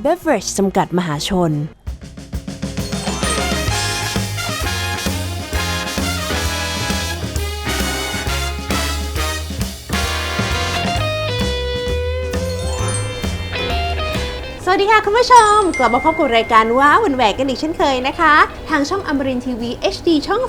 เบเวอร์จจำกัดมหาชน สวัสดีค่ะคุณผู้ชม กลับมาพบกับรายการว้าวันแหวกกันอีกเช่นเคยนะคะ ทางช่องอมรินทีวี HD ช่อง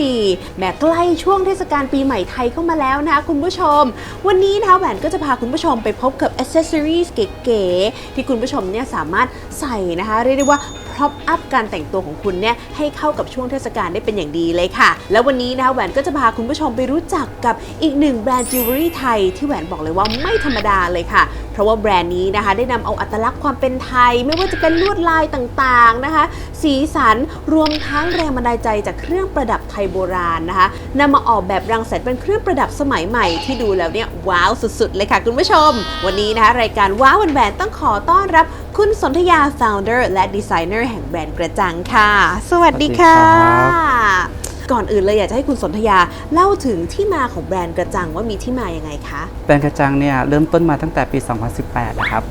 34แม้ใกล้ช่วงเทศกาลปีใหม่ไทยเข้ามาแล้วนะคะคุณผู้ชม วันนี้นะคะแหวนก็จะพาคุณผู้ชมไปพบกับอ c เซสซอรีสเก๋ๆที่คุณผู้ชมเนี่ยสามารถใส่นะคะ เรียกได้ว่า ร็อพอัพการแต่งตัวของคุณเนี่ยให้เข้ากับช่วงเทศกาลได้เป็นอย่างดีเลยค่ะ แล้ววันนี้นะคะแหวนก็จะพาคุณผู้ชมไปรู้จักกับอีกหนึ่งแบรนด์จิวเวลรี่ไทย ที่แหวนบอกเลยว่าไม่ธรรมดาเลยค่ะ เพราะว่าแบรนด์นี้นะคะ ได้นำเอาอัตลักษณ์ความเป็นไทย ไม่ว่าจะเป็นลวดลายต่างๆนะคะ สีสันรวมทั้งแรงบันดาลใจจากเครื่องประดับไทยโบราณนะคะนำมาออกแบบรังสรรค์เป็นเครื่องประดับสมัยใหม่ที่ดูแล้วเนี่ยว้าวสุดๆ เลยค่ะคุณผู้ชม วันนี้นะคะรายการว้าวันแหวนต้องขอต้อนรับคุณสนธยา founder และดีไซเนอร์แห่งแบรนด์กระจังค่ะ สวัสดีค่ะสวัสดีครับก่อนอื่นเลยอยากจะให้คุณสนธยาเล่าถึงที่มาของแบรนด์กระจังว่ามีที่มายังไงคะ แบรนด์กระจังเนี่ยเริ่มต้นมาตั้งแต่ปี 2018 นะครับ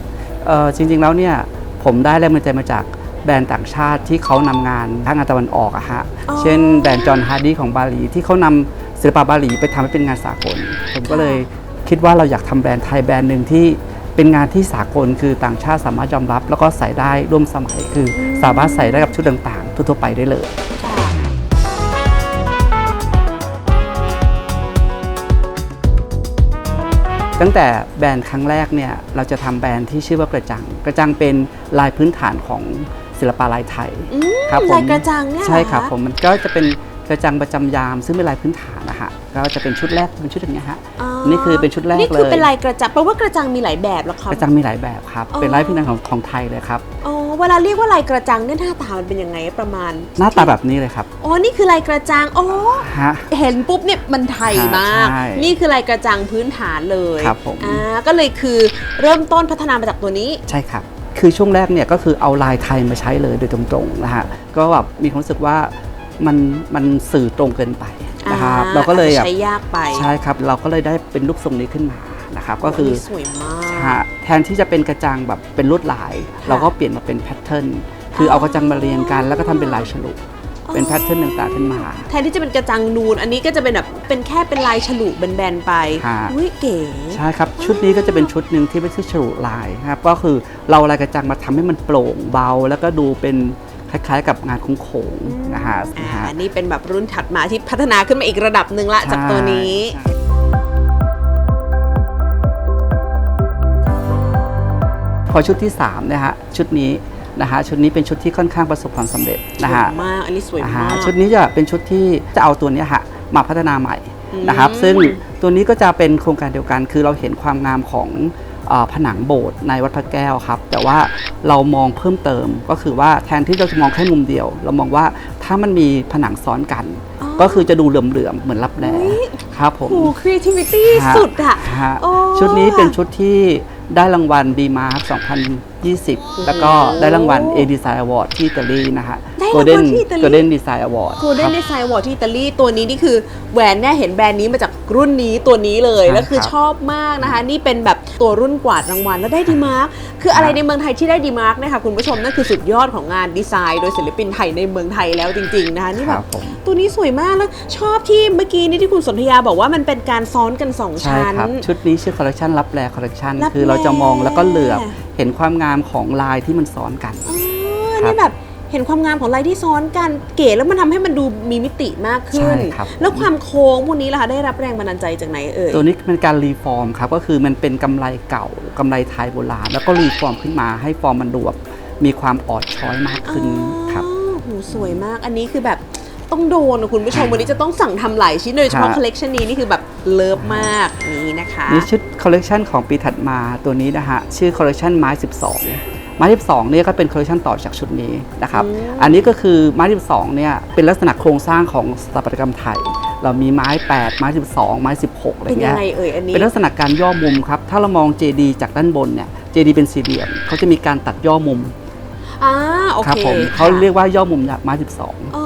เอ่อจริงๆแล้วเนี่ยผมได้แรงบันดาลใจมาจากแบรนด์ต่างชาติที่เขานำงานทางงานตะวันออกอะฮะอ๋อเช่นแบรนด์จอห์นฮาร์ดีของบาหลีที่เขานำศิลปะบาหลีไปทำให้เป็นงานสากล ผมก็เลยคิดว่าเราอยากทำแบรนด์ไทยแบรนด์หนึ่งที่ เป็นงานที่สากลคือต่างชาติสามารถยอมรับ แล้วก็ใส่ได้ร่วมสมัยคืออสามารถใส่ได้กับชุดต่างๆ ทั่วๆไปได้เลย ตั้งแต่แบรนด์ครั้งแรกเนี่ยเราจะทำแบรนด์ที่ชื่อว่ากระจัง กระจังเป็นลายพื้นฐานของศิลปะลายไทยอืมครับผมลายกระจังเนี่ยเหรอใช่ครับคะผมมันก็จะเป็นกระจังประจำยามซึ่งเป็นลายพื้นฐานนะฮะก็จะเป็นชุดแรกเป็นชุดอย่างเงี้ยฮะอ๋อ นี่คือเป็นชุดแรกนี่คือเลยเป็นลายกระจังแปลว่ากระจังมีหลายแบบเหรอครับกระจังมีหลายแบบครับอ๋อเป็นลายพื้นฐานของของไทยเลยครับอ๋อเวลาเรียกว่าลายกระจังเนี่ยหน้าตามันเป็นยังไงประมาณ หน้าตาแบบนี้เลยครับอ๋อนี่คือลายกระจังอ๋อฮะเห็นปุ๊บเนี่ยมันไทยมากใช่นี่คือลายกระจังพื้นฐานเลยครับผมอ่าก็เลยคือเริ่มต้นพัฒนามาจากตัวนี้ใช่ครับคือช่วงแรกเนี่ยก็คือเอาลายไทยมาใช้เลยโดยตรงๆนะฮะก็แบบมีความรู้สึกว่า มันมันสื่อตรงเกินไปนะครับอ่เราก็เลยแบบใช้ยากไปใช่ครับ เราก็เลยได้เป็นรูปทรงนี้ขึ้นมานะครับก็คือโนนี้สวยมากฮะแทนที่จะเป็นกระจังแบบเป็นลวดลาย เราก็เปลี่ยนมาเป็นแพทเทิร์นคือเอากระจังมาเรียงกัน แล้วก็ทำเป็นลายฉลุเป็นแพทเทิร์นต่างๆขึ้นมาแทนที่จะเป็นกระจังนูน อันนี้ก็จะเป็นแบบเป็นแค่เป็นลายฉลุแบนๆไปฮะอุ้ยเก๋ใช่ครับชุดนี้ก็จะเป็นชุดหนึ่งที่ไม่ใช่ฉลุลายนะครับก็คือเราเอาลายกระจังมาทำให้มันโปร่งเบา แล้วก็ดูเป็น คล้ายๆ กับงานโค้งๆนะฮะอ่านะฮะอันนี้เป็นแบบรุ่นถัดมาที่พัฒนาขึ้นมาอีกระดับหนึ่งละจากตัวนี้ใช่พอชุดที่3นะฮะชุดนี้นะฮะชุดนี้เป็นชุดที่ค่อนข้างประสบความสำเร็จสนะวยฮะมากอันนี้สวยอ่ามาฮะกชุดนี้จะเป็นชุดที่จะเอาตัวเนี้ยฮะมาพัฒนาใหม่อืมนะครับ ซึ่งตัวนี้ก็จะเป็นโครงการเดียวกัน คือเราเห็นความงามของเอ่อ ผนังโบสถ์ในวัดพระแก้วครับ แต่ว่าเรามองเพิ่มเติมก็คือว่าแทนที่เราจะมองแค่มุมเดียว เรามองว่าถ้ามันมีผนังซ้อนกัน ก็คือจะดูเหลื่อมๆเหมือนรับแลครับผมโอ้ creativity ฮะสุดอะฮะโอ้ชุดนี้เป็นชุดที่ได้รางวัล b m a r k 2020 แล้วก็ได้รางวัล A Design Award ที่อิตาลีนะฮะได้รางวัล Golden ที่อิตาลี Golden Design Award โกลเด้นครับดีไซน์วอร์ที่อิตาลีตัวนี้นี่คือแหวนเนี่ยเห็นแบรนด์นี้มาจากรุ่นนี้ตัวนี้เลยใช่แล้วคือครับชอบมากนะคะ นี่เป็นแบบตัวรุ่นกวาดรางวัลแล้วได้ดีมาร์กคืออะไรครับในเมืองไทยที่ได้ดีมาร์กเนี่ยค่ะคุณผู้ชมนั่นคือสุดยอดของงานดีไซน์โดยศิลปินไทยในเมืองไทยแล้วจริงๆนะคะนี่คแบรับบผมตัวนี้สวยมากแล้วชอบที่เมื่อกี้นี่ที่คุณสนธยาบอกว่ามันเป็นการซ้อนกันสองใช่ชั้นครับชุดนี้ชื่อคอลเลคชันรับแลคอลเลคชันรับคือเราจะมองแล้วก็เหลือบแลเห็นความงามของลายที่มันซ้อนกันอ๋อครับนี่แบบ เห็นความงามของลายที่ซ้อนกันเก๋แล้วมันทำให้มันดูมีมิติมากขึ้น ใช่ครับ แล้วความโค้งพวกนี้ล่ะคะได้รับแรงบันดาลใจจากไหนเอ่ย ตัวนี้เป็นการรีฟอร์มครับก็คือมันเป็นกำไรเก่ากำไรไทยโบราณแล้วก็รีฟอร์มขึ้นมาให้ฟอร์มมันดูแบบมีความอ่อนช้อยมากขึ้นครับ อ๋อโหสวยมาก อันนี้คือแบบต้องโดนนะคุณผู้ชม วันนี้จะต้องสั่งทำหลายชิ้นโดยเฉพาะฮะคอลเลกชันนี้นี่คือแบบเลิฟมากนี่นะคะ นี่ชุดคอลเลกชันของปีถัดมาตัวนี้นะฮะชื่อคอลเลกชันไม้ 12 ไม้12เนี่ยก็เป็นคอลเลกชันต่อจากชุดนี้นะครับอันนี้ก็คือไม้12เนี่ยเป็นลักษณะโครงสร้างของสถาปัตยกรรมไทย เรามีไม้ 8 ไม้ 12 ไม้ 16อะไรเป็นยัเงี้งยไงเอ่ยอันนี้เป็นลักษณะการย่อมุมครับถ้าเรามองเจดีจากด้านบนเนี่ยเจดีเป็นสี่เหลี่ยมเขาจะมีการตัดย่อมุมอ่าโอครับเคผมค่ะเขาเรียกว่าย่อมุมเนี่ยไม้ 12อ๋อ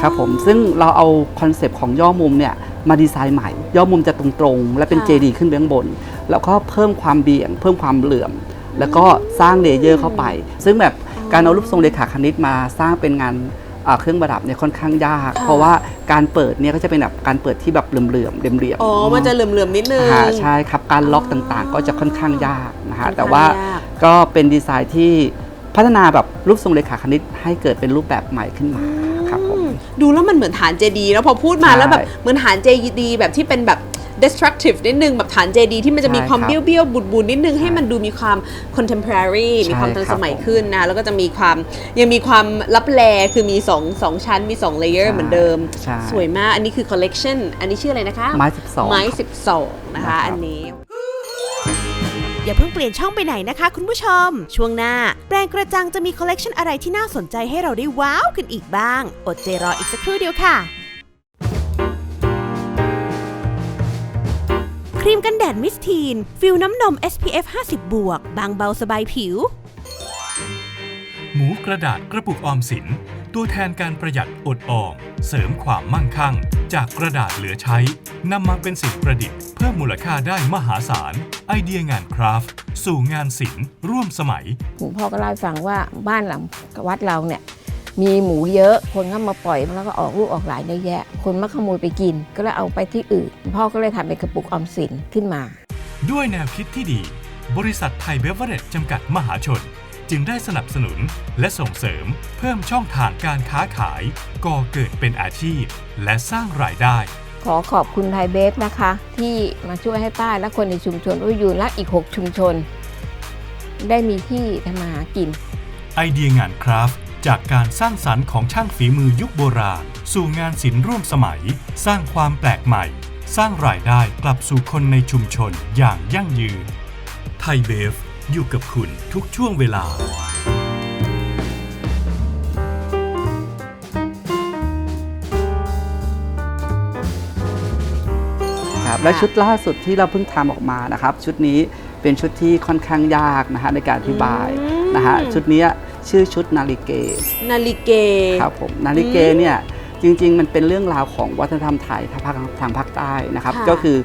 ครับผมซึ่งเราเอาคอนเซปต์ของย่อมุมเนี่ยมาดีไซน์ใหม่ ย่อมุมจะตรงๆ และเป็นเจดีขึ้นไปข้างบน แล้วก็เพิ่มความเบี่ยง เพิ่มความเหลื่อม แล้วก็สร้างเลเยอร์เข้าไป ซึ่งแบบการเอารูปทรงเลขาคณิตมาสร้างเป็นงานอ่าเครื่องประดับเนี่ยค่อนข้างยาก เพราะว่าการเปิดเนี่ยก็จะเป็นแบบการเปิดที่แบบเหลื่อมๆเหลี่ยมๆอ๋อมันจะเหลื่อมๆนิดนึงอ่าใช่ครับการล็อกต่างๆ ก็จะค่อนข้างยากนะค่ฮะอนข้างแต่ว่ายากก็เป็นดีไซน์ที่พัฒนาแบบรูปทรงเลขาคณิตให้เกิดเป็นรูปแบบใหม่ขึ้นมาครับผมดูแล้วมันเหมือนฐานเจดี แล้วพอพูดมาใช่แล้วแบบเหมือนฐานเจดีแบบที่เป็นแบบ destructive นิดนึงแบบฐานเจดีที่มันจะมีใช่ความครับเบี้ยวๆบุดๆนิดนึงให้มันดูมีความ contemporary ใช่มีความทันครัสบมัยผมขึ้นนะ แล้วก็จะมีความยังมีความลับแลคือมี2 2ชั้นมี2 layer ใช่เหมือนเดิมใช่สวยมากอันนี้คือ collection อันนี้ชื่ออะไรนะคะ ไม้ 12 ไม้ครับ12 นะคะนะครับอันนี้อย่าเพิ่งเปลี่ยนช่องไปไหนนะคะคุณผู้ชม ช่วงหน้า แปรงกระจังจะมีคอลเลกชันอะไรที่น่าสนใจให้เราได้ว้าวกันอีกบ้าง อดใจรออีกสักครู่เดียวค่ะ รีมกันแดดมิสทีน ฟิลน้ำนม SPF 50 บวก บางเบาสบายผิว หมูกระดาษกระปุกออมสิน ตัวแทนการประหยัดอดออมเสริมความมั่งคั่ง จากกระดาษเหลือใช้นำมาเป็นสิ่งประดิษฐ์ เพิ่มมูลค่าได้มหาศาล ไอเดียงานคราฟต์ สู่งานศิลป์ร่วมสมัย หลวงพ่อก็เล่าให้ฟังว่าบ้านหลังวัดเราเนี่ย มีหมูเยอะ คนก็มาปล่อยแล้วก็ออกลูกออกหลานเยอะแยะ คนมาขโมยไปกิน ก็เลยเอาไปที่อื่นหลวงพ่อก็เลยทำเป็นกระปุกออมสินขึ้นมา ด้วยแนวคิดที่ดี บริษัทไทยเบเวอร์เรจจำกัดมหาชน จึงได้สนับสนุนและส่งเสริมเพิ่มช่องทางการค้าขาย ก่อเกิดเป็นอาชีพ และสร้างรายได้ ขอขอบคุณไทยเบฟนะคะ ที่มาช่วยให้ป้าและคนในชุมชนอุยูนและอีก 6 ชุมชน ได้มีที่ทำมาหากิน ไอเดียงานคราฟต์ จากการสร้างสรรค์ของช่างฝีมือยุคโบราณ สู่งานศิลป์ร่วมสมัย สร้างความแปลกใหม่ สร้างรายได้กลับสู่คนในชุมชนอย่างยั่งยืน ไทยเบฟ อยู่กับคุณทุกช่วงเวลาครับและชุดล่าสุดที่เราเพิ่งทำออกมานะครับ ชุดนี้เป็นชุดที่ค่อนข้างยากนะฮะในการอธิบายอืมนะฮะชุดเนี้ย ชื่อชุดนาฬิเกนาฬิเกครับผมนาฬิเกเนี่ยจริง ๆ มันเป็นเรื่องราวของวัฒนธรรมไทยทางภาคทางภาคใต้นะครับค่ะก็คือ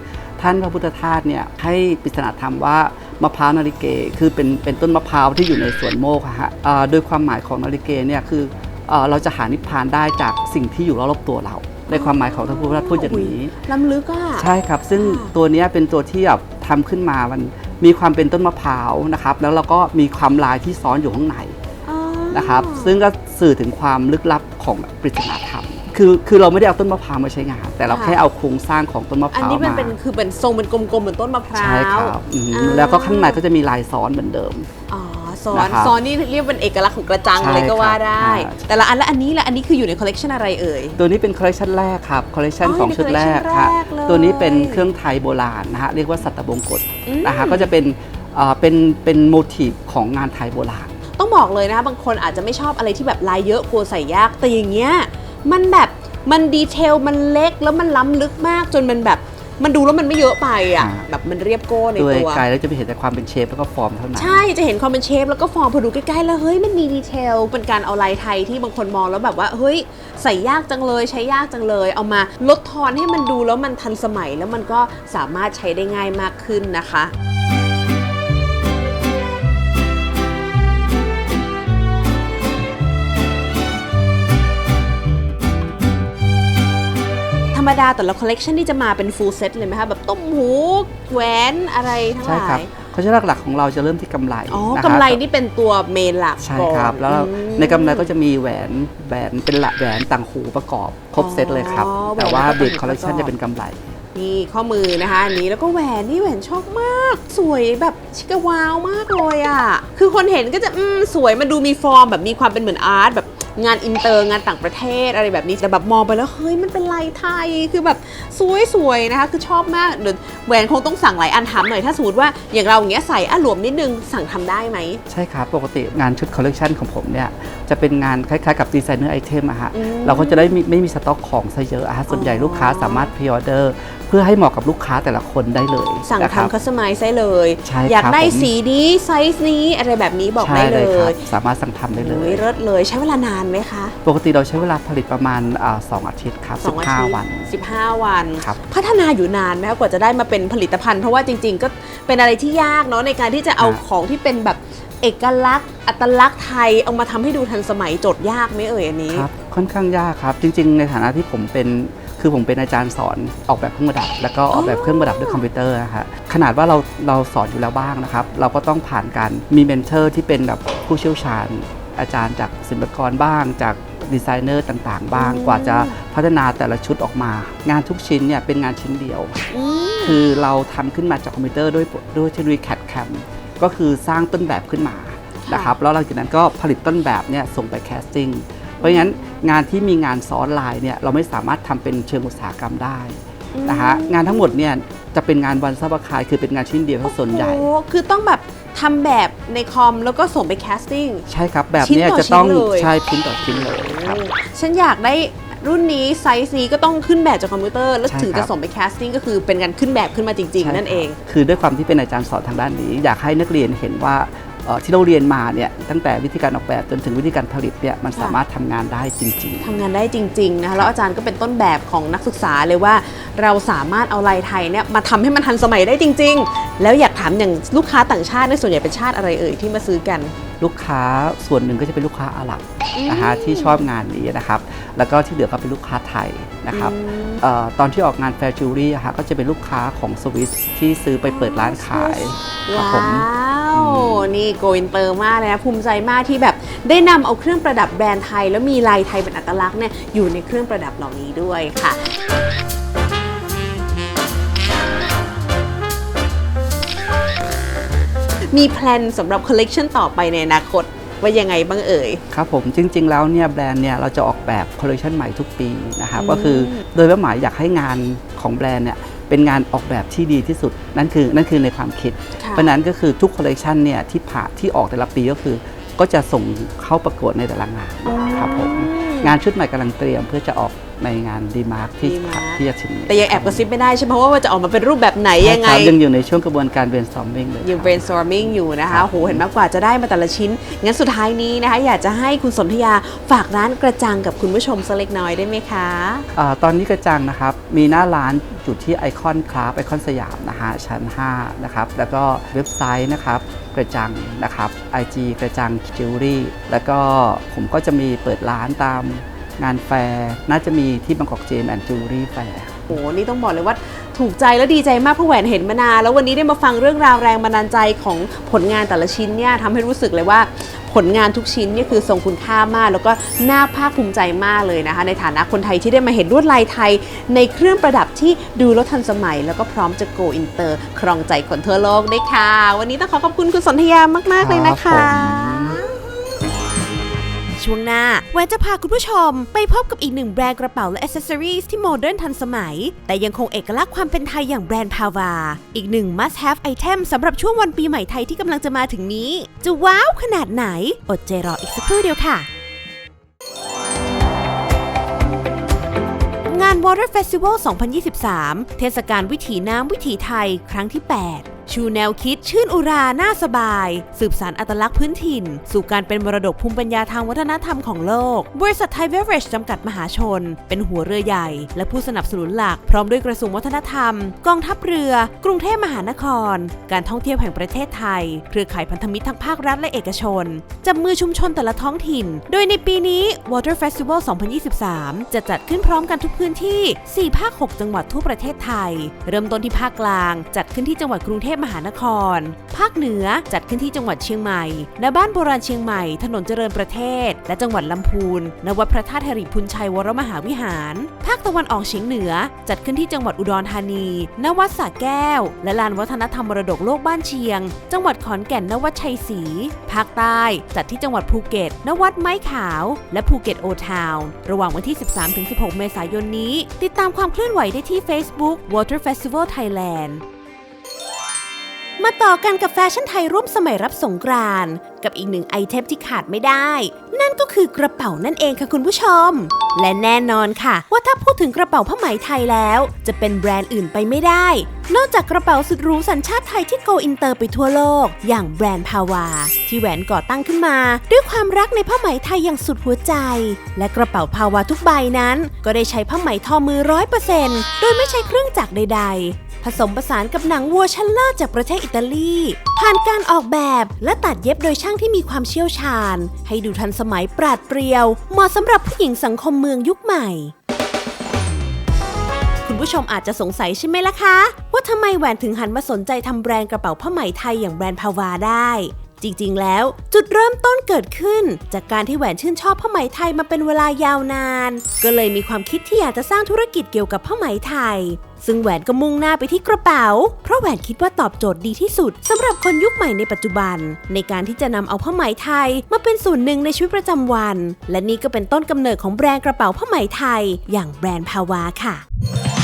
ท่านพระพุทธทาสเนี่ยให้ปริศนาธรรมว่ามะพร้าวนาฬิเกคือเป็นเป็นต้นมะพร้าวที่อยู่ในสวนโมกอะฮะอ่าโดยความหมายของนาฬิเกเนี่ยคือเอ่อเราจะหานิพพานได้จากสิ่งที่อยู่รอบๆตัวเราในความหมายของท่านพระพุทธทาสพูดอย่างนี้ล้ำลึกอะใช่ครับ ซึ่งค่ะตัวเนี้ยเป็นตัวที่แบบทำขึ้นมามันมีความเป็นต้นมะพร้าวนะครับ แล้วเราก็มีความลายที่ซ้อนอยู่ข้างในอ๋อ นะครับ ซึ่งก็สื่อถึงความลึกลับของปริศนาธรรม คือคือเราไม่ได้เอาต้นมะพร้าวมาใช้งาน แต่เราแค่เอาโครงสร้างของต้นมะพอันร้าวนี้มันมาเป็นคือเป็นทรงเป็นกลมๆเหมือนต้นมะพร้าวใช่ครับอืมอ่าแล้วก็ข้างในก็จะมีลายซ้อนเหมือนเดิม อ๋อซ้อนนะครับซ้อนนี่เรียกเป็นเอกลักษณ์ของกระจังใช่เลยก็ว่าได้ครับแต่ละอันและอันนี้ละอันนี้คืออยู่ในคอลเลกชันอะไรเอ่ย ตัวนี้เป็นคอลเลคชันแรกครับคอลเลคชันอ๋อของชุดแรกเป็น collection ฮะแรกเลยตัวนี้เป็นเครื่องไทยโบราณนะฮะเรียกว่าสัตบงกฎอืม นะฮะก็จะเป็นเอ่อเป็นเป็นโมทีฟของงานไทยโบราณต้อง บอกเลยนะบางคนอาจจะไม่ชอบอะไรที่แบบลายเยอะกลัวใส่ยากแต่อย่างเงี้ยมันแบบมันดีเทลมันเล็กแล้วมันล้ำลึกมากจนมันแบบมันดูแล้วมันไม่เยอะไปอะอ่า แบบมันเรียบโก้ในโดยตัวไกลแล้วจะไปเห็นแต่ความเป็นเชฟแล้วก็ฟอร์มเท่านั้น ใช่จะเห็นความเป็นเชฟแล้วก็ฟอร์มพอดูใกล้ๆแล้วเฮ้ยมันมีดีเทลเป็นการเอาลายไทยที่บางคนมองแล้วแบบว่าเฮ้ยใส่ยากจังเลยใช้ยากจังเลย เอามาลดทอนให้มันดูแล้วมันทันสมัยแล้วมันก็สามารถใช้ได้ง่ายมากขึ้นนะคะ รรมดาแต่ละคอลเลกชันที่จะมาเป็นฟูลเซตเลยไหมคะ แบบต้มหูแหวนอะไรทั้งหใช่ลาครับยคอนเซ็ปต์หลักๆของเราจะเริ่มที่กำไรอ๋อนะคบกำไรนี่เป็นตัวเมนหลักใช่ก่อนครับ แล้วอืมในกำไรก็จะมีแหวนแหวนเป็นหลักแหวนต่างหูประกอบครบอ๋อเซตเลยครับแหวนแต่ว่าแล้วก็เบต่างหูสคอลเลคชันประกอบจะเป็นกำไรนี่ข้อมือนะคะอันนี้แล้วก็แหวนนี่แหวนชอบมาก สวยแบบชิกาวาวมากเลยอะ่ะ คือคนเห็นก็จะอืมสวยมันดูมีฟอร์มแบบมีความเป็นเหมือนอาร์ตแบบ งานอินเตอร์งานต่างประเทศอะไรแบบนี้แต่แบบมองไปแล้วเฮ้ยมันเป็นลายไทยคือแบบสวยๆนะคะคือชอบมากเดี๋ยวแหวนคงต้องสั่งหลายอันถามหน่อยถ้าสมมติว่าอย่างเราอย่างเงี้ยใส่อะหลวมนิดนึงสั่งทำได้ไหม ใช่ครับปกติงานชุดคอลเลกชันของผมเนี่ยจะเป็นงานคล้ายๆกับดีไซเนอร์ไอเทมอะฮะอืมเราก็จะได้ไม่ไม่มีสต็อกของซะเยอะอะฮะส่วนใหญ่อ๋อลูกค้าสามารถพรีออเดอร์เพื่อให้เหมาะกับลูกค้าแต่ละคนได้เลยสั่งนะครับทำคัสตอมไมซ์ได้เลย ใช่อยากครับได้ผม สีนี้ไซส์นี้อะไรแบบนี้บอกใช่ได้เลเลยครับยสามารถสั่งทำได้เลโอ้ยย เลิศเลยใช้เวลานานไหมคะปกติเราใช้เวลาผลิตประมาณอ่าสองอาทิตย์ครับสองอาทิตย์15 วัน15วัน ครับ พัฒนาอยู่นานไหมคะกว่าจะได้มาเป็นผลิตภัณฑ์ เพราะว่าจริง ๆ ก็เป็นอะไรที่ยากเนาะในการที่จะเอาครับของที่เป็นแบบเอกลักษณ์ อัตลักษณ์ไทยเอามาทำให้ดูทันสมัยโจทย์ยากไหมเอ่ยอันนี้ ครับค่อนข้างยากครับ จริง ๆ ในฐานะที่ผมเป็น คือผมเป็นอาจารย์สอนออกแบบเครื่องประดับ แล้วก็ออกแบบเครื่องประดับด้วยคอมพิวเตอร์นะฮะขนาดว่าเราเราสอนอยู่แล้วบ้างนะครับ เราก็ต้องผ่านการมีเมนเทอร์ที่เป็นแบบผู้เชี่ยวชาญ อาจารย์จากศิลปากรบ้าง จากดีไซเนอร์ต่างๆ บ้างอืมกว่าจะพัฒนาแต่ละชุดออกมา งานทุกชิ้นเนี่ยเป็นงานชิ้นเดียวอืมคือเราทำขึ้นมาจากคอมพิวเตอร์ด้วยด้วยเทคโนโลยี CAD CAM ก็คือสร้างต้นแบบขึ้นมานะครับแล้วหลังจากนั้นก็ผลิตต้นแบบเนี่ยส่งไปแคสติ้งเพ ราะงั้นงานที่มีงานซ้อนลายเนี่ยเราไม่สามารถทำเป็นเชิงอุตสาหกรรมได้นะฮะงานทั้งหมดเนี่ยจะเป็นงานวันซับคายคือเป็นงานชิ้นเดียวทั้งส่วนใหญ่โอ้คือต้องแบบทำแบบในคอมแล้วก็ส่งไปแคสติ้งใช่ครับแบบชิ้นเนี้ยต่อจะต้องชิ้นเลยใช่ชิ้นต่อชิ้นเลยครับฉันอยากได้รุ่นนี้ไซส์นี้ก็ต้องขึ้นแบบจากคอมพิวเตอร์ แล้วใช่ถึงครัจะบส่งไปแคสติ้งก็คือเป็นการขึ้นแบบขึ้นมาจริงใช่ๆนั่นเองครับคือด้วยความที่เป็นอาจารย์สอนทางด้านนี้ อยากให้นักเรียนเห็นว่าเอ่อ ที่เราเรียนมาเนี่ยตั้งแต่วิธีการออกแบบจนถึงวิธีการผลิตเนี่ยมันค่ะสามารถทำงานได้จริง ๆทำงานได้จริงๆนะคะแล้วอาจารย์ก็เป็นต้นแบบของนักศึกษาเลยว่า เราสามารถเอาลายไทยเนี่ยมาทำให้มันทันสมัยได้จริง ๆ แล้วอยากถามอย่างลูกค้าต่างชาติในยส่วนใหญ่เป็นชาติอะไรเอ่ยที่มาซื้อกัน ลูกค้าส่วนหนึ่งก็จะเป็นลูกค้าอาหรับนะฮะที่ชอบงานนี้นะครับ แล้วก็ที่เหลือก็เป็นลูกค้าไทยนะครับอืมเออตอนที่ออกงานแฟร์จูรี่ฮะก็จะเป็นลูกค้าของสวิสที่ซื้อไปเปิดร้านขายครับผมว้าวอืม นี่โกอินเตอร์มากเลยนะ ภูมิใจมากที่แบบได้นำเอาเครื่องประดับแบรนด์ไทย แล้วมีลายไทยเป็นอัตลักษณ์เนี่ยอยู่ในเครื่องประดับเหล่านี้ด้วยค่ะมีแพลนสำหรับคอลเลกชันต่อไปในอนาคตว่ายังไงบ้างเอ่ย ครับผมจริง ๆ แล้วเนี่ยแบรนด์เนี่ยเราจะออกแบบคอลเลคชันใหม่ทุกปีนะครับก็คือโดยเป้าหมายอยากให้งานของแบรนด์เนี่ย เป็นงานออกแบบที่ดีที่สุด นั่นคือนั่นคือในความคิดค่ะเพราะฉะนั้นก็คือทุกคอลเลกชันเนี่ยที่ผ่าที่ออกแต่ละปีก็คือ ก็จะส่งเข้าประกวดในแต่ละงานครับผมงานชุดใหม่กำลังเตรียมเพื่อจะออก ในงานดีมาร์กที่ D-Mark ที่จะถึงแต่ยังแอบกระซิบไม่ได้ใช่ไหมเพราะว่าจะออกมาเป็นรูปแบบไหนใช่ยังไง ครับยังอยู่ในช่วงกระบวนการ brainstorming เลยยัง ครับ brainstorming อยู่นะครัคะบโหเห็นมากกว่าจะได้มาแต่ละชิ้น งั้นสุดท้ายนี้นะคะ อยากจะให้คุณสนธยาฝากร้านกระจังกับคุณผู้ชมสักเล็กน้อยได้ไหมคะอาตอนนี้กระจังนะครับ มีหน้าร้านอยู่ที่ไอคอนคราฟไอคอนสยามนะฮะชั้น 5 นะครับ แล้วก็เว็บไซต์นะครับ กระจังนะครับ IG กระจังจิวเวลรี่แล้วก็ผมก็จะมีเปิดร้านตาม งานแฟร์น่าจะมีที่บางกอกเจมแอนด์จิวเวลรี่แฟร์โหนี่ต้องบอกเลยว่าถูกใจแล้วดีใจมากเพราะแหวนเห็นมานานแล้ววันนี้ได้มาฟังเรื่องราวแรงบันดาลใจของผลงานแต่ละชิ้นเนี่ยทำให้รู้สึกเลยว่าผลงานทุกชิ้นเนี่ยคือทรงคุณค่ามาก แล้วก็น่าภาคภูมิใจมากเลยนะคะ ในฐานะคนไทยที่ได้มาเห็นลวดลายไทย ในเครื่องประดับที่ดูแล้วทันสมัย แล้วก็พร้อมจะโกอินเตอร์ ครองใจคนทั่วโลกด้วยค่ะ วันนี้ต้องขอขอบคุณคุณสนธยามาก ๆ เลยนะครัคะบผมช่วงหน้า แหวนจะพาคุณผู้ชม ไปพบกับอีกหนึ่งแบรนด์กระเป๋าและอ c เซสซอรีที่โมเดิร์นทันสมัย แต่ยังคงเอกลักษณ์ความเป็นไทยอย่างแบรนด์พาวา อีกหนึ่ง must have item สำหรับช่วงวันปีใหม่ไทยที่กำลังจะมาถึงนี้ จะว้าวขนาดไหน อดใจรออีกสักครู่เดียวค่ะงาน Water Festival 2023 เทศกาลวิถีน้ำวิถีไทย ครั้งที่ 8 ชูแนวคิดชื่นอุราน่าสบาย สืบสารอัตลักษณ์พื้นถิ่น สู่การเป็นมรดกภูมิปัญญาทางวัฒนธรรมของโลก บริษัทไทยเบเวเรจจำกัดมหาชน เป็นหัวเรือใหญ่ และผู้สนับสนุนหลัก พร้อมด้วยกระทรวงวัฒนธรรม กองทัพเรือ กรุงเทพมหานคร การท่องเที่ยวแห่งประเทศไทย เครือข่ายพันธมิตรทั้งภาครัฐและเอกชนจับมือชุมชนแต่ละท้องถิ่น โดยในปีนี้ Water Festival 2023 จะจัดขึ้นพร้อมกันทุกพื้นที่ 4 ภาค 6 จังหวัดทั่วประเทศไทย เริ่มต้นที่ภาคกลาง จัดขึ้นที่จังหวัดกรุงเทพมหานคร ภาคเหนือจัดขึ้นที่จังหวัดเชียงใหม่ณบ้านโบราณเชียงใหม่ ถนนเจริญประเทศ และจังหวัดลำพูนณวัดพระธาตุหริพุนชัยวรมหาวิหาร ภาคตะวันออกเฉียงเหนือ จัดขึ้นที่จังหวัดอุดรธานีณวัดสระแก้ว และลานวัฒนธรรมมรดกโลกบ้านเชียง จังหวัดขอนแก่นณวัดชัยศรีภาคใต้จัดที่จังหวัดภูเก็ตณวัดไม้ขาว และภูเก็ตโอทาวน์ระหว่างวันที่ 13-16 เมษายนนี้ ติดตามความเคลื่อนไหวได้ที่ Facebook Water Festival Thailand มาต่อกันกับแฟชั่นไทยร่วมสมัยรับสงกรานต์กับอีกหนึ่งไอเทมที่ขาดไม่ได้ นั่นก็คือกระเป๋านั่นเองค่ะคุณผู้ชม และแน่นอนค่ะ ว่าถ้าพูดถึงกระเป๋าผ้าไหมไทยแล้ว จะเป็นแบรนด์อื่นไปไม่ได้ นอกจากกระเป๋าสุดหรูสัญชาติไทยที่โกอินเตอร์ไปทั่วโลก อย่างแบรนด์พาวา ที่แหวนก่อตั้งขึ้นมา ด้วยความรักในผ้าไหมไทยอย่างสุดหัวใจ และกระเป๋าพาวาทุกใบนั้น ก็ได้ใช้ผ้าไหมทอมือร้อยเปอร์เซ็นต์โดยไม่ใช้เครื่องจักรใดๆ ผสมผสานกับหนังวัวชั้นเลิศจากประเทศอิตาลี ผ่านการออกแบบและตัดเย็บโดยช่างที่มีความเชี่ยวชาญ ให้ดูทันสมัยปราดเปรียว เหมาะสำหรับผู้หญิงสังคมเมืองยุคใหม่คุณผู้ชมอาจจะสงสัยใช่ไหมล่ะคะ ว่าทำไมแหวนถึงหันมาสนใจทำแบรนด์กระเป๋าผ้าไหมไทยอย่างแบรนด์พาวาได้ จริงๆ แล้ว จุดเริ่มต้นเกิดขึ้น จากการที่แหวนชื่นชอบผ้าไหมไทยมาเป็นเวลายาวนาน ก็เลยมีความคิดที่อยากจะสร้างธุรกิจเกี่ยวกับผ้าไหมไทย ซึ่งแหวนก็มุ่งหน้าไปที่กระเป๋า เพราะแหวนคิดว่าตอบโจทย์ดีที่สุดสำหรับคนยุคใหม่ในปัจจุบัน ในการที่จะนำเอาผ้าไหมไทย มาเป็นส่วนหนึ่งในชีวิตประจำวัน และนี่ก็เป็นต้นกำเนิดของแบรนด์กระเป๋าผ้าไหมไทย อย่างแบรนด์พาวาค่ะ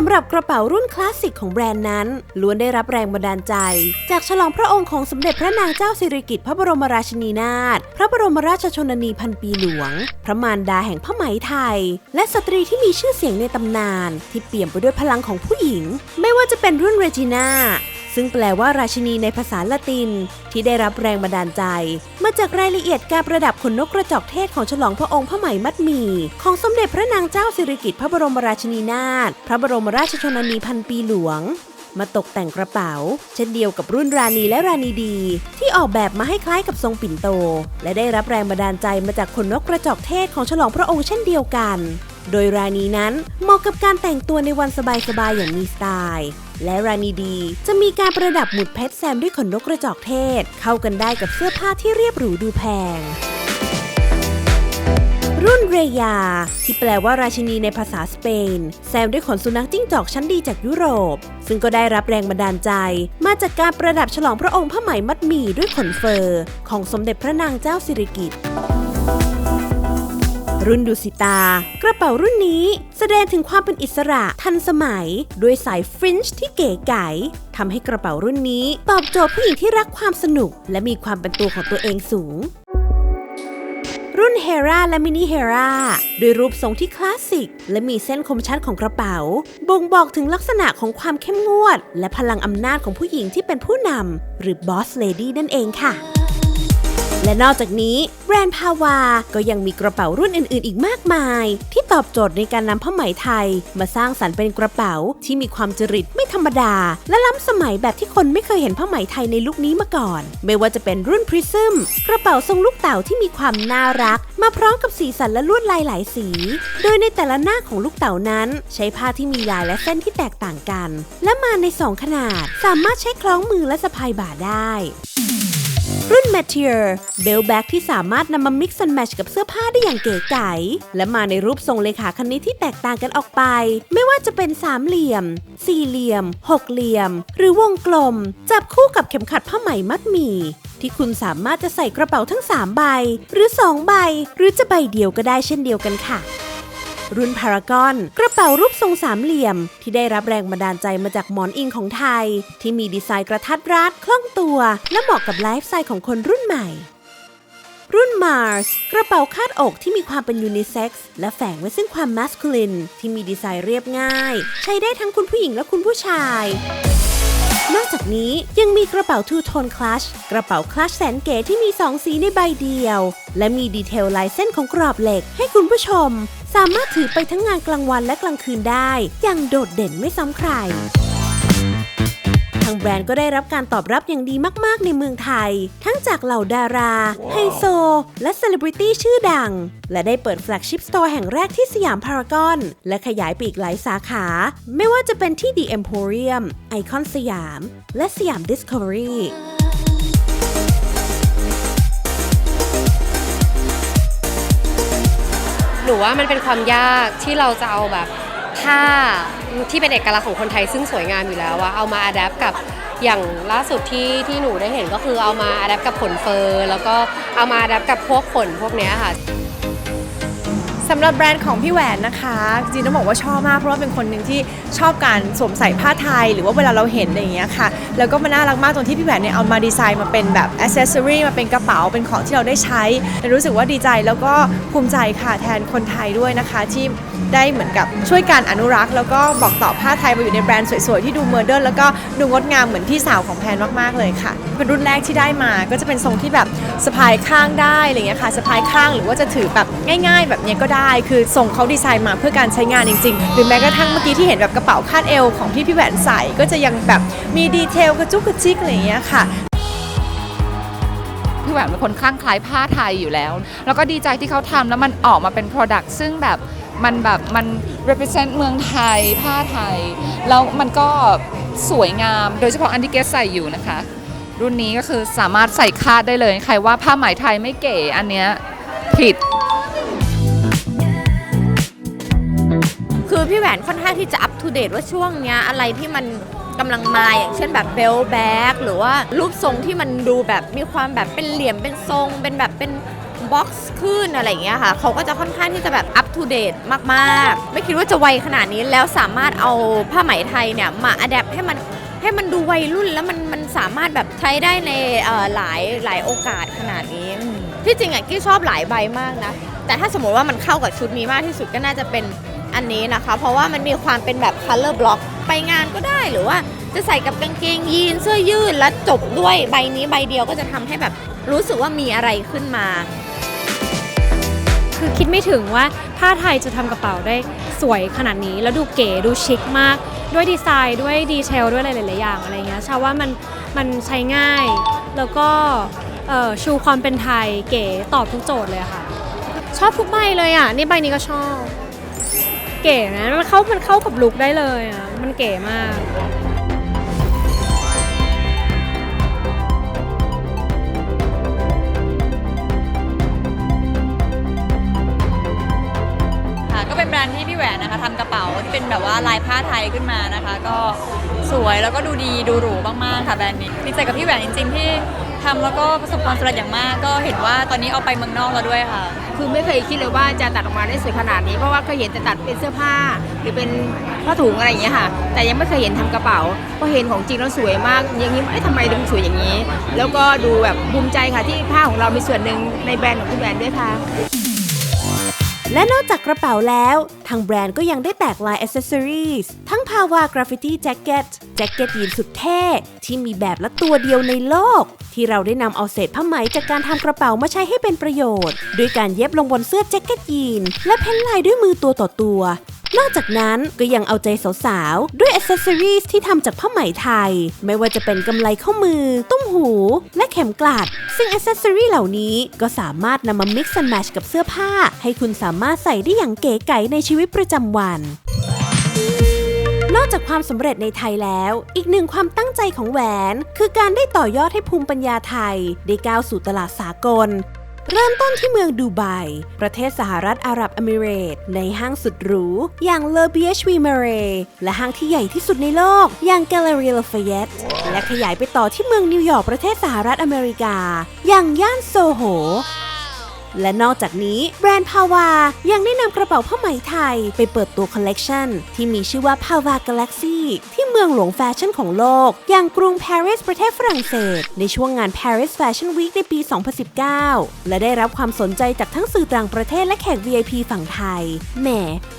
สำหรับกระเป๋ารุ่นคลาสสิกของแบรนด์นั้น ล้วนได้รับแรงบันดาลใจ จากฉลองพระองค์ของสมเด็จพระนางเจ้าสิริกิติ์พระบรมราชินีนาถพระบรมราชชนนีพันปีหลวง พระมารดาแห่งผ้าไหมไทย และสตรีที่มีชื่อเสียงในตำนาน ที่เปี่ยมไปด้วยพลังของผู้หญิง ไม่ว่าจะเป็นรุ่นเรจิน่า ซึ่งแปลว่าราชินีในภาษาละติน ที่ได้รับแรงบันดาลใจ มาจากรายละเอียดการประดับขนนกกระจอกเทศของฉลองพระองค์พระไหมมัดหมี่ของสมเด็จพระนางเจ้าสิริกิติ์พระบรมราชินีนาถพระบรมราชชนนีพันปีหลวง มาตกแต่งกระเป๋า เช่นเดียวกับรุ่นราณีและราณีดี ที่ออกแบบมาให้คล้ายกับทรงปิ่นโต และได้รับแรงบันดาลใจมาจากขนนกกระจอกเทศของฉลองพระองค์เช่นเดียวกัน โดยราณีนั้นเหมาะกับการแต่งตัวในวันสบายๆอย่างมีสไตล์ และราณีดีจะมีการประดับหมุดเพชรแซมด้วยขนนกกระจอกเทศ เข้ากันได้กับเสื้อผ้าที่เรียบหรูดูแพง รุ่นเรยา ที่แปลว่าราชินีในภาษาสเปน แซมด้วยขนสุนัขจิ้งจอกชั้นดีจากยุโรป ซึ่งก็ได้รับแรงบันดาลใจ มาจากการประดับฉลองพระองค์ผ้าไหมมัดหมี่ด้วยขนเฟอร์ ของสมเด็จพระนางเจ้าสิริกิติ์ รุ่นดุสิตา กระเป๋ารุ่นนี้แสดงถึงความเป็นอิสระทันสมัย ด้วยสายฟรินช์ที่เก๋ไก๋ทำให้กระเป๋ารุ่นนี้ ตอบโจทย์ผู้หญิงที่รักความสนุก และมีความเป็นตัวของตัวเองสูง รุ่นเฮราและมินิเฮราโดยรูปทรงที่คลาสสิก และมีเส้นคมชัดของกระเป๋า บ่งบอกถึงลักษณะของความเข้มงวด และพลังอำนาจของผู้หญิงที่เป็นผู้นำหรือบอสเลดี้นั่นเองค่ะ และนอกจากนี้แบรนด์พาวา ก็ยังมีกระเป๋ารุ่นอื่นๆ อีกมากมาย ที่ตอบโจทย์ในการนำผ้าไหมไทย มาสร้างสรรค์เป็นกระเป๋าที่มีความจริตไม่ธรรมดา และล้ำสมัยแบบที่คนไม่เคยเห็นผ้าไหมไทยในลุคนี้มาก่อน ไม่ว่าจะเป็นรุ่นพริซึมกระเป๋าทรงลูกเต่าที่มีความน่ารัก มาพร้อมกับสีสันและลวดลายหลายสี โดยในแต่ละหน้าของลูกเต่านั้น ใช้ผ้าที่มีลายและเส้นที่แตกต่างกัน และมาในสองขนาด สามารถใช้คล้องมือและสะพายบ่าได้ รุ่น m a t e r เบลแบ็กที่สามารถนำมา mix and match กับเสื้อผ้าได้อย่างเก๋ไก๋และมาในรูปทรงเลขาคณิตที่แตกต่างกันออกไป ไม่ว่าจะเป็นสามเหลี่ยม สี่เหลี่ยม หกเหลี่ยม หรือวงกลม จับคู่กับเข็มขัดผ้าไหมมัดหมี่ที่คุณสามารถจะใส่กระเป๋าทั้ง 3 ใบ หรือ 2 ใบ หรือจะใบเดียวก็ได้เช่นเดียวกันค่ะ รุ่นพารากอน กระเป๋ารูปทรงสามเหลี่ยม ที่ได้รับแรงบันดาลใจมาจากหมอนอิงของไทย ที่มีดีไซน์กระทัดรัดคล่องตัว และเหมาะกับไลฟ์สไตล์ของคนรุ่นใหม่ รุ่น Mars กระเป๋าคาดอกที่มีความเป็นยูนิเซ็กซ์และแฝงไว้ซึ่งความมัสคูลิน ที่มีดีไซน์เรียบง่าย ใช้ได้ทั้งคุณผู้หญิงและคุณผู้ชายนอกจากนี้ยังมีกระเป๋าทูโทนคลัชกระเป๋าคลัชแสนเก๋ที่มี 2 สีในใบเดียว และมีดีเทลลายเส้นของกรอบเหล็กให้คุณผู้ชม สามารถถือไปทั้งงานกลางวันและกลางคืนได้ อย่างโดดเด่นไม่ซ้ำใคร ทางแบรนด์ก็ได้รับการตอบรับอย่างดีมากๆในเมืองไทย ทั้งจากเหล่าดารา ไฮโซ และเซเลบริตี้ชื่อดัง และได้เปิดแฟลกชิพสโตร์แห่งแรกที่สยามพารากอน และขยายไปอีกหลายสาขา ไม่ว่าจะเป็นที่ The Emporium ไอคอนสยาม และสยาม Discovery หนูว่ามันเป็นความยากที่เราจะเอาแบบผ้าที่เป็นเอกลักษณ์ของคนไทยซึ่งสวยงามอยู่แล้วว่าเอามาอัดแอปกับอย่างล่าสุดที่ที่หนูได้เห็นก็คือเอามาอัดแอปกับขนเฟอร์ แล้วก็เอามาอัดแอปกับพวกขนพวกเนี้ยค่ะ สำหรับแบรนด์ของพี่แหวนนะคะจริงต้องบอกว่าชอบมากเพราะว่าเป็นคนหนึ่งที่ชอบการสวมใส่ผ้าไทย หรือว่าเวลาเราเห็นอะไรอย่างเงี้ยค่ะ แล้วก็มันน่ารักมากตรงที่พี่แหวนเนี่ยเอามาดีไซน์มาเป็นแบบอ c เซสซอรีมาเป็นกระเป๋าเป็นของที่เราได้ใช้รู้สึกว่าดีใจแล้วก็ภูมิใจค่ะแทนคนไทยด้วยนะคะที่ได้เหมือนกับช่วยการอนุรักษ์ แล้วก็บอกต่อผ้าไทยมาอยู่ในแบรนด์สวยๆที่ดูโมเดิร์นแล้วก็ดูงดงามเหมือนพี่สาวของแพนมากๆเลยค่ะ เป็นรุ่นแรกที่ได้มาก็จะเป็นทรงที่แบบสะพายข้างได้อะไรอย่างเงี้ยค่ะสะพายข้างหรือว่าจะถือแบบง่าย ๆ แบบเนี้ยก็ได้คือทรงเขาดีไซน์มาเพื่อการใช้งานจริง ๆ หรือแม้กระทั่งเมื่อกี้ที่เห็นแบบกระเป๋าคาดเอวของที่พี่แหวนใส่ก็จะยังแบบมีดีเทลกระจุกกระจิกอะไรอย่างเงี้ยค่ะพี่แหวนเป็นคนคลั่งคล้ายผ้าไทยอยู่แล้ว แล้วก็ดีใจที่เขาทำแล้วมันออกมาเป็น Product ซึ่งแบบมันแบบมัน represent เมืองไทย ผ้าไทย แล้วมันก็สวยงาม โดยเฉพาะอันที่เกสใส่อยู่นะคะ รุ่นนี้ก็คือสามารถใส่คาดได้เลย ใครว่าผ้าไหมไทยไม่เก๋อันเนี้ยผิด คือพี่แหวนค่อนข้างที่จะอัป o d เดตว่าช่วงเนี้ยอะไรที่มันกำลังมาอย่างเช่นแบบเบลแบ็กหรือว่ารูปทรงที่มันดูแบบมีความแบบเป็นเหลี่ยมเป็นทรง เป็นแบบเป็นบ็อกซ์ขึ้นอะไรอย่างเงี้ยค่ะ เขาก็จะค่อนข้างที่จะแบบอัป o d เดตมากๆ ไม่คิดว่าจะไวขนาดนี้แล้วสามารถเอาผ้าไหมไทยเนี่ยมาอัดแอปให้มันให้มันดูวัยรุ่นแล้วมันมันสามารถแบบใช้ได้ในหลายหลายโอกาสขนาดนี้ ที่จริงอะกี้ชอบหลายใบมากนะ แต่ถ้าสมมติว่ามันเข้ากับชุดนี้มากที่สุดก็น่าจะเป็น อันนี้นะคะ เพราะว่ามันมีความเป็นแบบ color block ไปงานก็ได้หรือว่าจะใส่กับกางเกงยีนเสื้อยืดแล้วจบด้วยใบนี้ใบเดียวก็จะทำให้แบบรู้สึกว่ามีอะไรขึ้นมา คือคิดไม่ถึงว่าผ้าไทยจะทำกระเป๋าได้สวยขนาดนี้ แล้วดูเก๋ดูชิคมาก ด้วยดีไซน์ด้วยดีเทลด้วยอะไรหลายๆอย่างอะไรเงี้ยชาว่ามันมันใช้ง่าย แล้วก็ชูความเป็นไทยเก๋ตอบทุกโจทย์เลยค่ะ ชอบทุกใบเลยอะ นี่ใบนี้ก็ชอบ เก๋นะมันเข้ามันเข้ากับลุคได้เลยอะมันเก๋มากค่ะก็เป็นแบรนด์ที่พี่แหวนนะคะทำกระเป๋าที่เป็นแบบว่าลายผ้าไทยขึ้นมานะคะ ก็สวยแล้วก็ดูดีดูหรูมากๆค่ะแบรนด์นี้ดีใจกับพี่แหวนจริงๆที่ ทำแล้วก็ประสบความสำเร็จอย่างมาก ก็เห็นว่าตอนนี้เอาไปเมืองนอกแล้วด้วยค่ะ คือไม่เคยคิดเลยว่าจะตัดออกมาได้สวยขนาดนี้ เพราะว่าเคยเห็นแต่ตัดเป็นเสื้อผ้า หรือเป็นผ้าถุงอะไรอย่างเงี้ยค่ะ แต่ยังไม่เคยเห็นทำกระเป๋าพอเห็นของจริงแล้วสวยมาก อย่างนี้เอ้ยทำไมถึงสวยอย่างนี้ แล้วก็ดูแบบภูมิใจค่ะที่ผ้าของเรามีส่วนหนึ่งในแบรนด์ของคุณแบรนด์ด้วยค่ะ และนอกจากกระเป๋าแล้วทางแบรนด์ก็ยังได้แตกลาย accessories ทั้งภาวากราฟฟิตี้แจ็คเก็ตแจ็คเก็ตยีนสุดเท่ ที่มีแบบละตัวเดียวในโลก ที่เราได้นำเอาเศษผ้าไหมจากการทำกระเป๋ามาใช้ให้เป็นประโยชน์ ด้วยการเย็บลงบนเสื้อแจ็คเก็ตยีน และเพ้นลายด้วยมือตัวต่อตัวนอกจากนั้นก็ยังเอาใจสาวๆ ด้วย accessories ที่ทำจากผ้าไหมไทย ไม่ว่าจะเป็นกำไลข้อมือ ตุ้มหู และเข็มกลัด ซึ่ง accessory เหล่านี้ก็สามารถนำมา mix and match กับเสื้อผ้า ให้คุณสามารถใส่ได้อย่างเก๋ไก๋ในชีวิตประจำวัน นอกจากความสำเร็จในไทยแล้ว อีกหนึ่งความตั้งใจของแหวน คือการได้ต่อยอดให้ภูมิปัญญาไทย ได้ก้าวสู่ตลาดสากล เริ่มต้นที่เมืองดูไบ ประเทศสหรัฐอาหรับเอมิเรต ในห้างสุดหรู อย่างเลอ BHV m a r a y และห้างที่ใหญ่ที่สุดในโลก อย่าง Gallery Lafayette และขยายไปต่อที่เมืองนิวยอร์กประเทศสหรัฐอเมริกา อย่างย่านโซโห และนอกจากนี้แบรนด์พาวายังได้นำกระเป๋าผ้าไหมไทย ไปเปิดตัวคอลเลกชันที่มีชื่อว่า p a v a Galaxy ที่เมืองหลวงแฟชั่นของโลก อย่างกรุงปารีสประเทศฝรั่งเศส ในช่วงงาน Paris Fashion Week ในปี 2019 และได้รับความสนใจจากทั้งสื่อต่างประเทศและแขก VIP ฝั่งไทย แหม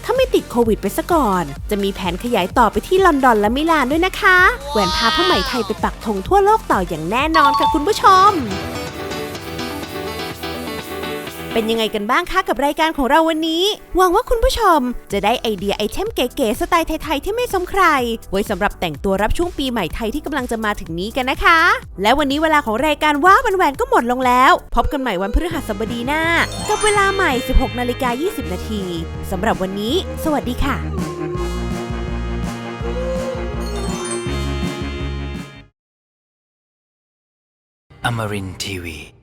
ถ้าไม่ติดโควิดไปซะก่อน จะมีแผนขยายต่อไปที่ลอนดอนและมิลานด้วยนะคะ แหวนพาผ้าไหมไทยไปปักธงทั่วโลกต่ออย่างแน่นอนค่ะคุณผู้ชม เป็นยังไงกันบ้างคะกับรายการของเราวันนี้ หวังว่าคุณผู้ชมจะได้ไอเดียไอเทมเก๋ๆสไตล์ไทยๆที่ไม่ซ้ำใคร ไว้สำหรับแต่งตัวรับช่วงปีใหม่ไทยที่กำลังจะมาถึงนี้กันนะคะ และวันนี้เวลาของรายการว้าวันแหวนก็หมดลงแล้ว พบกันใหม่วันพฤหัสบดีหน้า กับเวลาใหม่ 16นาฬิกา20 นาทีสำหรับวันนี้ สวัสดีค่ะ Amarin Tiwi.